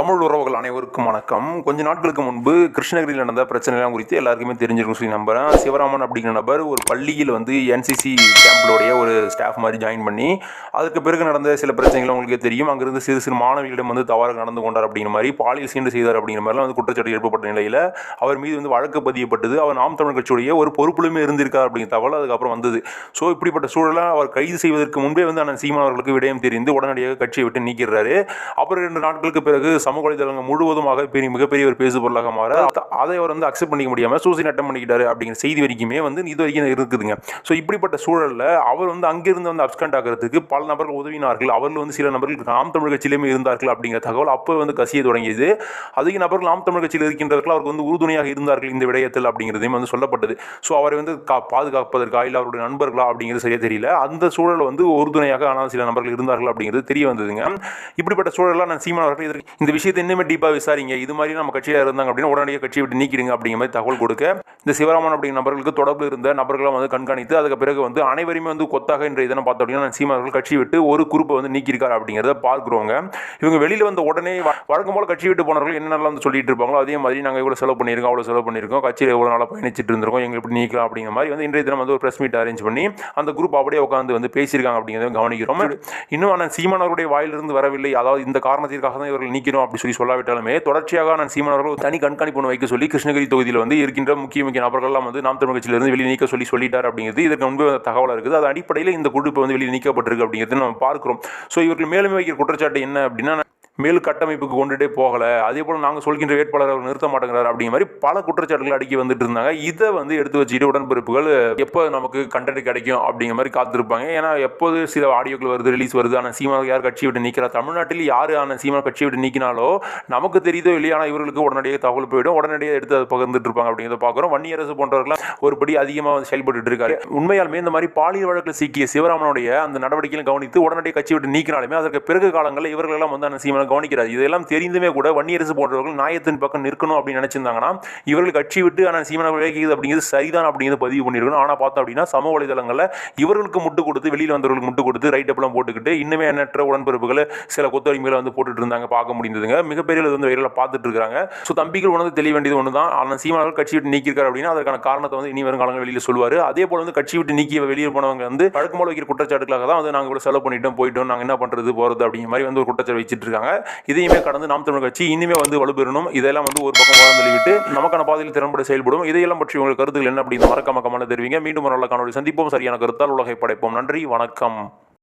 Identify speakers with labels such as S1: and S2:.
S1: தமிழ் உறவுகள் அனைவருக்கும் வணக்கம். கொஞ்ச நாட்களுக்கு முன்பு கிருஷ்ணகிரியில் நடந்த பிரச்சனைலாம் குறித்து எல்லாருக்குமே தெரிஞ்சிருக்கும் சொல்லி நம்புறேன். சிவராமன் அப்படிங்கிற நபர் ஒரு பள்ளியில் வந்து என்சிசி கேம்ப்லோடைய ஒரு ஸ்டாஃப் மாதிரி ஜாயின் பண்ணி அதுக்கு பிறகு நடந்த சில பிரச்சனைகள் உங்களுக்கு தெரியும். அங்கிருந்து சிறு சிறு மாணவிகளிடம் வந்து தவறாக நடந்து கொண்டார் அப்படிங்கிற மாதிரி பாலியல் சீண்டு செய்தார் அப்படிங்கிற மாதிரிலாம் வந்து குற்றச்சாட்டு எழுப்பப்பட்ட நிலையில் அவர் மீது வந்து வழக்கு பதியப்பட்டது. அவர் நாம் தமிழ் கட்சியுடைய ஒரு பொறுப்புலுமே இருந்திருக்கார் அப்படிங்கிற தகவல் அதுக்கப்புறம் வந்தது. ஸோ இப்படிப்பட்ட சூழலாக அவர் கைது செய்வதற்கு முன்பே வந்து அண்ணன் சீமான் அவர்களுக்கு விடயம் தெரிந்து உடனடியாக கட்சியை விட்டு நீக்கிறாரு அப்புறம் ரெண்டு நாட்களுக்கு பிறகு சமூக வலைதளங்கள் முழுவதுமாக பெரிய மிகப்பெரிய ஒரு பேசு பொருளாக மாற அத- அவர் வந்து அக்செப்ட் பண்ணிக்க முடியாமல் சூசைட் அட்டம் பண்ணிக்கிட்டாரு அப்படிங்கிற செய்தி வரைக்குமே வந்து இது வரைக்கும் இருக்குதுங்க. ஸோ இப்படிப்பட்ட சூழலில் அவர் வந்து அங்கிருந்து வந்து அப்ஸ்கண்ட் ஆகிறதுக்கு பல நபர்கள் உதவினார்கள். அவர்கள் வந்து சில நபர்கள் நாம் தமிழ் கட்சியிலுமே இருந்தார்கள் அப்படிங்கிற தகவல் அப்போ வந்து கசிய தொடங்கியது. அதிக நபர்கள் நாம் தமிழ் கட்சியில் இருக்கின்றவர்கள் அவருக்கு வந்து உறுதுணையாக இருந்தார்கள் இந்த விடயத்தில் அப்படிங்கிறதையும் வந்து சொல்லப்பட்டது. ஸோ அவரை வந்து கா பாதுகாப்பதற்கா இல்லை அவருடைய நண்பர்களா அப்படிங்கிறது சரியா தெரியல. அந்த சூழல் வந்து உறுதுணையாக ஆனால் சில நபர்கள் இருந்தார்கள் அப்படிங்கிறது தெரிய வந்ததுங்க. இப்படிப்பட்ட சூழலாம் நான் சீமான் அவர்கள் இதற்கு- இந்த விஷயத்தை இன்னுமே டீப்பாக விசாரிங்க. இது மாதிரி நம்ம கட்சியாக இருந்தாங்க அப்படின்னா உடனடியாக கட்சியை விட்டு நீக்கிடுங்க அப்படிங்கிற மாதிரி தகவல் கொடுக்க இந்த சிவராமன் அப்படிங்கிற நபர்களுக்கு தொடர்பு இருந்த நபர்களை வந்து கண்காணித்து அதுக்கு பிறகு வந்து அனைவருமே வந்து கொத்தாக இன்றைய இதனை பார்த்தோம் அப்படின்னா சீமார்கள் கட்சி விட்டு ஒரு குறிப்பை வந்து நீக்கியிருக்காரு அப்படிங்கிறத பார்க்குறவங்க இவங்க வெளியில் வந்த உடனே வழக்கம் போல் கட்சி விட்டு போனவர்கள் என்னென்னலாம் வந்து சொல்லிட்டு இருப்பாங்களோ அதே மாதிரி நாங்கள் இவ்வளோ செலவு பண்ணியிருக்கோம் அவ்வளோ செலவு பண்ணியிருக்கோம் கட்சியில் எவ்வளோ நாளாக பயணிச்சிட்டு இருந்திருக்கோம் எங்களை இப்படி நீக்கலாம் அப்படிங்கிற மாதிரி வந்து இன்றைய தினம் வந்து ஒரு ப்ரெஸ் மீட் அரேஞ்ச் பண்ணி அந்த குரூப் அப்படியே உட்காந்து வந்து பேசியிருக்காங்க அப்படிங்கிறத கவனிக்கிறோம். இன்னும் ஆனால் சீமானவருடைய வாயிலிருந்து வரவில்லை. அதாவது இந்த காரணத்திற்காக தான் இவர்கள் நீக்கிறோம் அப்படி சொல்லி சொல்லாவிட்டாலுமே தொடர்ச்சியாக நான் சீமான் அவர்கள் தனி கண்காணிப்பு ஒன்று வைக்க சொல்லி கிருஷ்ணகிரி தொகுதியில் வந்து இருக்கின்ற முக்கிய முக்கிய நபர்கள்லாம் வந்து நாம் தமிழ் கட்சியிலிருந்து வெளியே நீக்க சொல்லி சொல்லிட்டார் அப்படிங்கிறது இதற்கு முன்பு தகவலாக இருக்குது. அது அடிப்படையில் இந்த குழு இப்போ வந்து வெளியே நீக்கப்பட்டிருக்கு அப்படிங்கிறது நம்ம பார்க்கிறோம். ஸோ இவர்கள் மேலும் வைக்கிற குற்றச்சாட்டு என்ன அப்படின்னா மேல் கட்டமைப்புக்கு கொண்டுட்டே போகலை. அதே போல் நாங்கள் சொல்கின்ற வேட்பாளர் அவர் நிறுத்த மாட்டேங்கிறார் அப்படிங்கிற மாதிரி பல குற்றச்சாட்டுகள் அடுக்கி வந்துட்டு இருந்தாங்க. இதை வந்து எடுத்து வச்சுட்டு உடன்பிறப்புகள் எப்போ நமக்கு கண்டென்ட் கிடைக்கும் அப்படிங்கிற மாதிரி காத்திருப்பாங்க. ஏன்னா எப்போது சில ஆடியோக்கள் வருது ரிலீஸ் வருது ஆனால் சீமா யார் கட்சி விட்டு நிற்கிறா தமிழ்நாட்டில் யார் ஆனால் சீமா கட்சி விட்டு நீக்கினாலோ நமக்கு தெரியுதோ இல்லையா ஆனால் இவர்களுக்கு உடனடியாக தகவல் போயிடும். உடனடியாக எடுத்து அதை பகிர்ந்துட்டு இருப்பாங்க அப்படிங்கிறத பார்க்குறோம். வன்னியரசு போன்றவர்களாம் ஒருபடி அதிகமாக வந்து செயல்பட்டு இருக்காரு. உண்மையாலுமே இந்த மாதிரி பாலியல் வழக்கில் சிக்கிய சிவராமனுடைய அந்த நடவடிக்கைகளை கவனித்து உடனடியாக கட்சி விட்டு நீக்கினாலுமே அதற்கு பிறகு காலங்களில் இவர்களெல்லாம் வந்து அந்த சீமனை கவனிக்கிறார். இதெல்லாம் தெரிந்துமே கூட வன்னியரசு போன்றவர்கள் நாயத்தின் பக்கம் நிற்கணும் அப்படின்னு நினைச்சிருந்தாங்கன்னா இவர்கள் கட்சி விட்டு ஆனால் சீமான விலகியது அப்படிங்கிறது சரிதான் அப்படிங்கிறது பதிவு பண்ணியிருக்கணும். ஆனால் பார்த்தோம் அப்படின்னா சமூக வலைதளங்களில் இவர்களுக்கு முட்டு கொடுத்து வெளியில் வந்தவர்களுக்கு முட்டு கொடுத்து ரைட் அப்பெல்லாம் போட்டுக்கிட்டு இன்னுமே எண்ணற்ற உடன்பிறப்புகளை சில கொத்தடிமைகளை வந்து போட்டுட்டு இருந்தாங்க பார்க்க முடிந்ததுங்க. மிகப்பெரிய வந்து வெயிலில் பார்த்துட்டு இருக்காங்க. ஸோ தம்பிகள் உணர்ந்து தெரிய வேண்டியது ஒன்று தான் ஆனால் சீமானவர்கள் கட்சி விட்டு நீக்கியிருக்காரு அப்படின்னா அதற்கான காரணத்தை வந்து இனி வரும் காலங்கள் வெளியில் சொல்லுவார். அதே போல் வந்து கட்சி விட்டு நீக்கி வெளியே போனவங்க வந்து வழக்கம் போல வைக்கிற குற்றச்சாட்டுகளாக தான் வந்து நாங்கள் இவ்வளோ செலவு பண்ணிட்டோம் போயிட்டோம் நாங்கள் என்ன பண்ணுறது போகிறது அப்படிங்கிற மாதிரி வந்து ஒரு குற்றச்சாட்டு வச்சுட்டு இருக்காங்க. இதையுமே கடந்து நாம் தமிழ் கட்சி இனிமே வந்து வலுப்பெறணும். இதெல்லாம் வந்து ஒரு பக்கம் வளர்ந்து தள்ளிவிட்டு நமக்கான பாதையில் திறன்பட செயல்படும். இதையெல்லாம் பற்றி உங்கள் கருத்துக்கள் என்ன அப்படின்னு மறக்க மக்கமான தெரிவிங்க. மீண்டும் ஒரு நல்ல காணொலி சந்திப்போம். சரியான கருத்தால் உலகை படைப்போம். நன்றி. வணக்கம்.